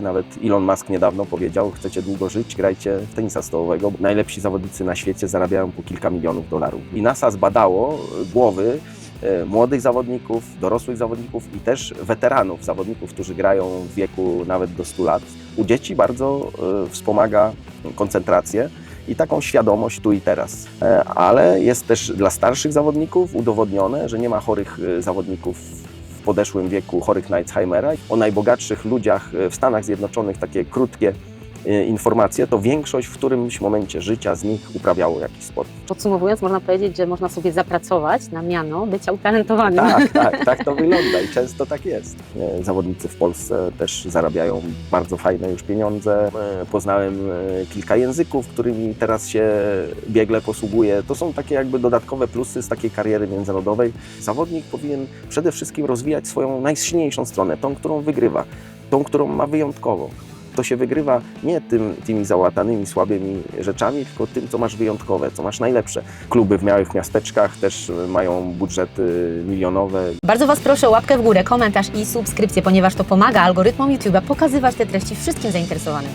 Nawet Elon Musk niedawno powiedział, chcecie długo żyć, grajcie w tenisa stołowego. Najlepsi zawodnicy na świecie zarabiają po kilka milionów dolarów. I NASA zbadało głowy e, młodych zawodników, dorosłych zawodników i też weteranów, zawodników, którzy grają w wieku nawet do 100 lat. U dzieci bardzo e, wspomaga koncentrację i taką świadomość tu i teraz. E, Ale jest też dla starszych zawodników udowodnione, że nie ma chorych zawodników w podeszłym wieku, chorych na Alzheimera. O najbogatszych ludziach e, w Stanach Zjednoczonych takie krótkie informacje, to większość w którymś momencie życia z nich uprawiało jakiś sport. Podsumowując, można powiedzieć, że można sobie zapracować na miano bycia utalentowanym. Tak, tak, tak to wygląda i często tak jest. E, Zawodnicy w Polsce też zarabiają bardzo fajne już pieniądze. E, Poznałem e, kilka języków, którymi teraz się biegle posługuję. To są takie jakby dodatkowe plusy z takiej kariery międzynarodowej. Zawodnik powinien przede wszystkim rozwijać swoją najsilniejszą stronę, tą, którą wygrywa, tą, którą ma wyjątkową. To się wygrywa nie tym, tymi załatanymi, słabymi rzeczami, tylko tym, co masz wyjątkowe, co masz najlepsze. Kluby w małych miasteczkach też mają budżety milionowe, Bardzo Was proszę o łapkę w górę, komentarz i subskrypcję, ponieważ to pomaga algorytmom YouTube'a pokazywać te treści wszystkim zainteresowanym.